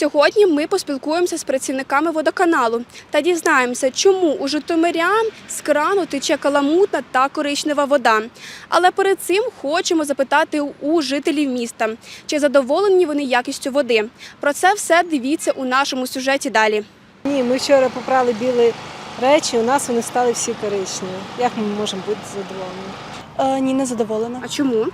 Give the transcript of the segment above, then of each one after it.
Сьогодні ми поспілкуємося з працівниками водоканалу та дізнаємося, чому у житомирян з крану тече каламутна та коричнева вода. Але перед цим хочемо запитати у жителів міста, чи задоволені вони якістю води. Про це все дивіться у нашому сюжеті далі. Ні, ми вчора попрали білі речі, у нас вони стали всі коричневі. Як ми можемо бути задоволені? Е, ні, не задоволена, А чому?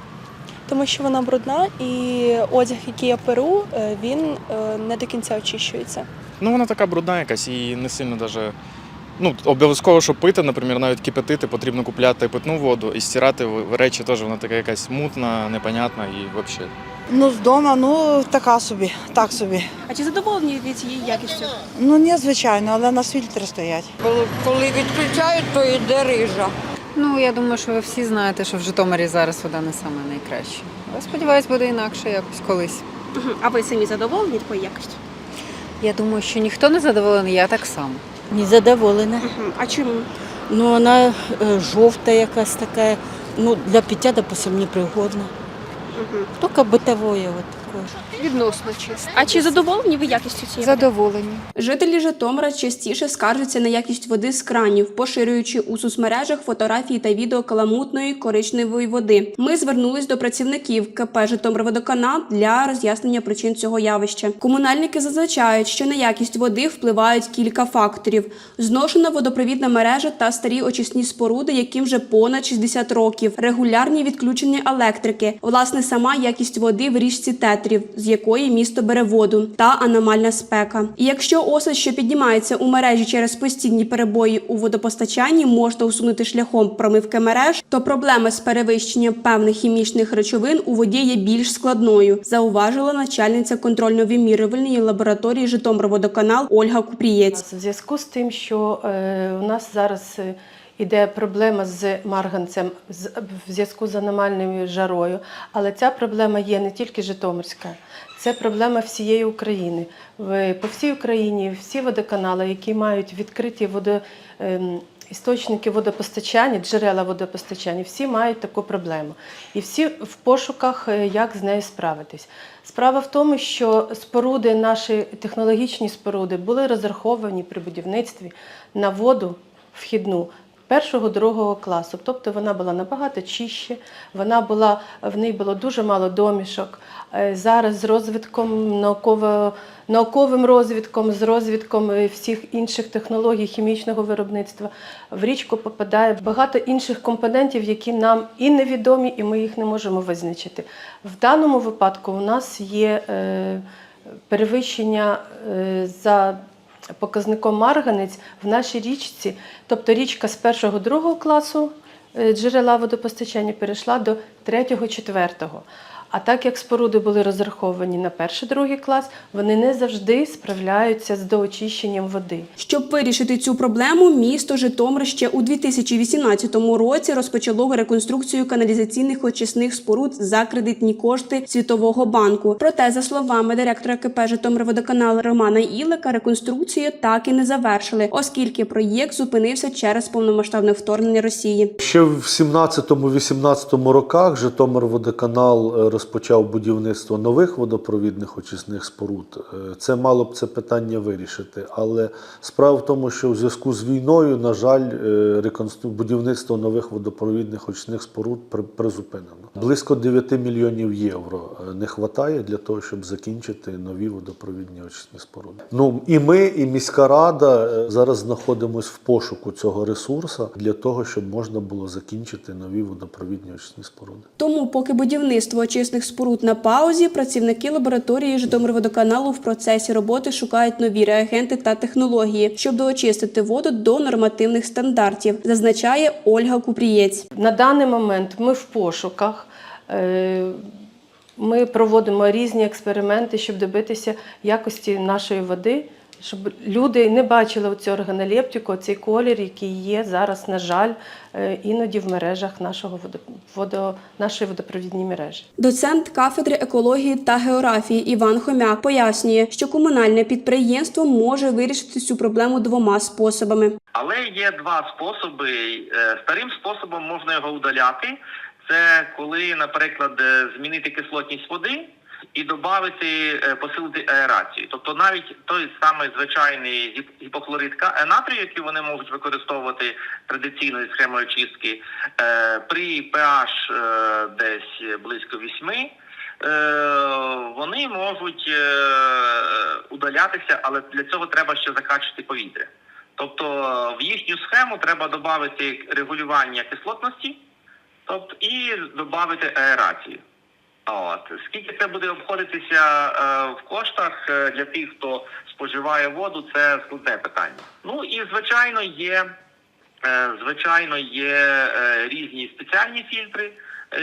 Тому що вона брудна і одяг, який я перу, е, він е, не до кінця очищується. Ну, вона така брудна якась і не сильно даже. Ну, обов'язково, щоб пити, наприклад, навіть кипятити, потрібно купляти питну воду і стирати речі теж вона така якась мутна, непонятна і взагалі. Ну, з дому, ну така собі, так собі. А чи задоволені від цієї якістю? Ну, ні, звичайно, але на фільтри стоять. Коли відключають, то йде рижа. Ну, я думаю, що ви всі знаєте, що в Житомирі зараз вода не саме найкраща. Але сподіваюсь, буде інакше якось колись. А ви самі задоволені такою якістю? Я думаю, що ніхто не задоволений, я так само. Не задоволена. А чому? Ну, вона е, жовта якась така, ну, для пиття, допустим, непригодна. Тільки битовое от таке. Відносно чисто. А чи задоволені ви якістю цієї? води? Задоволені. Жителі Житомира частіше скаржаться на якість води з кранів, поширюючи у соцмережах фотографії та відео каламутної коричневої води. Ми звернулись до працівників КП «Житомирводоканал» для роз'яснення причин цього явища. Комунальники зазначають, що на якість води впливають кілька факторів: зношена водопровідна мережа та старі очисні споруди, яким вже понад 60 років, регулярні відключення електрики, власне, сама якість води в річці Тетрів, з якої місто бере воду, та аномальна спека. І якщо осад, що піднімається у мережі через постійні перебої у водопостачанні, можна усунути шляхом промивки мереж, то проблема з перевищенням певних хімічних речовин у воді є більш складною, зауважила начальниця контрольно-вимірювальної лабораторії Житомирводоканал Ольга Купрієць. В зв'язку з тим, що е, у нас зараз е, іде проблема з марганцем в зв'язку з аномальною жарою, але ця проблема є не тільки Житомирська, це проблема всієї України. По всій Україні всі водоканали, які мають відкриті водо, ем, істочники водопостачання, джерела водопостачання, всі мають таку проблему. І всі в пошуках, е, як з нею справитись. Справа в тому, що споруди, наші технологічні споруди, були розраховані при будівництві на воду вхідну. Першого другого класу, тобто вона була набагато чище, вона була в ній було дуже мало домішок. Е, Зараз з розвитком науково, науковим розвитком, з розвитком е, всіх інших технологій хімічного виробництва в річку попадає багато інших компонентів, які нам і невідомі, і ми їх не можемо визначити. В даному випадку у нас є е, перевищення за показником марганець в нашій річці, тобто річка з першого другого класу е, джерела водопостачання перейшла до третього, четвертого. А так як споруди були розраховані на перший другий клас, вони не завжди справляються з доочищенням води. Щоб вирішити цю проблему, місто Житомир ще у 2018 році розпочало реконструкцію каналізаційних очисних споруд за кредитні кошти Світового банку. Проте, за словами директора КП Житомирводоканал Романа Ілика, реконструкцію так і не завершили, оскільки проєкт зупинився через повномасштабне вторгнення Росії. Ще в 17-18 роках Житомирводоканал е, розпочав будівництво нових водопровідних очисних споруд. Е, Це мало б це питання вирішити. Але справа в тому, що в зв'язку з війною, на жаль, е, будівництво нових водопровідних очисних споруд призупинено. Близько 9 мільйонів євро е, не вистачає для того, щоб закінчити нові водопровідні очисні споруди. Ну і ми, і міська рада зараз знаходимося в пошуку цього ресурсу для того, щоб можна було закінчити нові водопровідні очисні споруди. Тому, поки будівництво очисних споруд на паузі, працівники лабораторії Житомирводоканалу в процесі роботи шукають нові реагенти та технології, щоб доочистити воду до нормативних стандартів, зазначає Ольга Купрієць. На даний момент ми в пошуках. е, Ми проводимо різні експерименти, щоб добитися якості нашої води, щоб люди не бачили цю органолептику, цей колір, який є зараз, на жаль, е, іноді в мережах нашого водо, водо, нашої водопровідної мережі. Доцент кафедри екології та географії Іван Хомяк пояснює, що комунальне підприємство може вирішити цю проблему двома способами. Але є два способи. Е, Старим способом можна його удаляти. Це коли, наприклад, е, змінити кислотність води і додати, посилити аерацію. Тобто навіть той самий звичайний гіп- гіпохлорид е, натрію, який вони можуть використовувати традиційною схемою чистки, е, при pH е, десь близько 8, е, вони можуть е, удалятися, але для цього треба ще закачувати повітря. Тобто в їхню схему треба додати регулювання кислотності, тобто і додати аерацію. От скільки це буде обходитися е, в коштах е, для тих, хто споживає воду, це складне питання. Ну і звичайно є, е, звичайно, є е, різні спеціальні фільтри,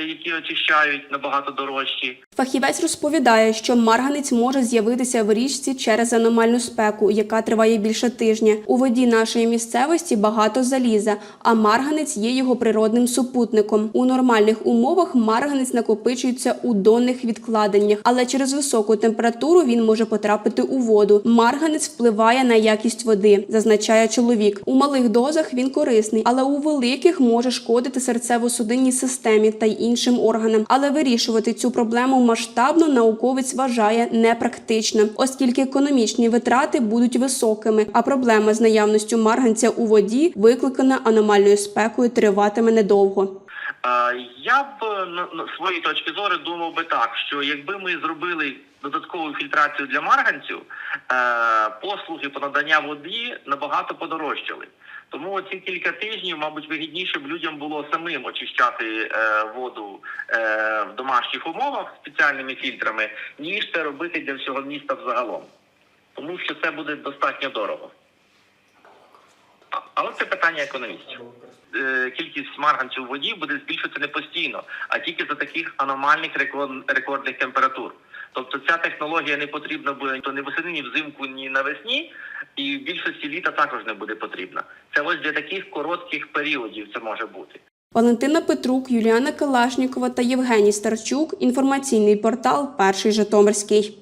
які очищають набагато дорожчі. Фахівець розповідає, що марганець може з'явитися в річці через аномальну спеку, яка триває більше тижня. У воді нашої місцевості багато заліза, а марганець є його природним супутником. У нормальних умовах марганець накопичується у донних відкладеннях, але через високу температуру він може потрапити у воду. Марганець впливає на якість води, зазначає чоловік. У малих дозах він корисний, але у великих може шкодити серцево-судинній системі та іншим органам. Але вирішувати цю проблему масштабно науковець вважає непрактично, оскільки економічні витрати будуть високими, а проблема з наявністю марганця у воді, викликана аномальною спекою, триватиме недовго. Я б на своїй точки зору думав би так, що якби ми зробили додаткову фільтрацію для марганцю, е, послуги по надання води набагато подорожчали. Тому ці кілька тижнів, мабуть, вигідніше б людям було самим очищати е, воду е, в домашніх умовах спеціальними фільтрами, ніж це робити для всього міста взагалом. Тому що це буде достатньо дорого. Але це питання економістів. Е, Кількість марганцю в воді буде збільшуватися не постійно, а тільки за таких аномальних рекордних температур. Тобто ця технологія не потрібна буде то ні восени, ні взимку, ні навесні, і в більшості літа також не буде потрібна. Це ось для таких коротких періодів це може бути. Валентина Петрук, Юліана Калашнікова та Євгеній Старчук. Інформаційний портал Перший Житомирський.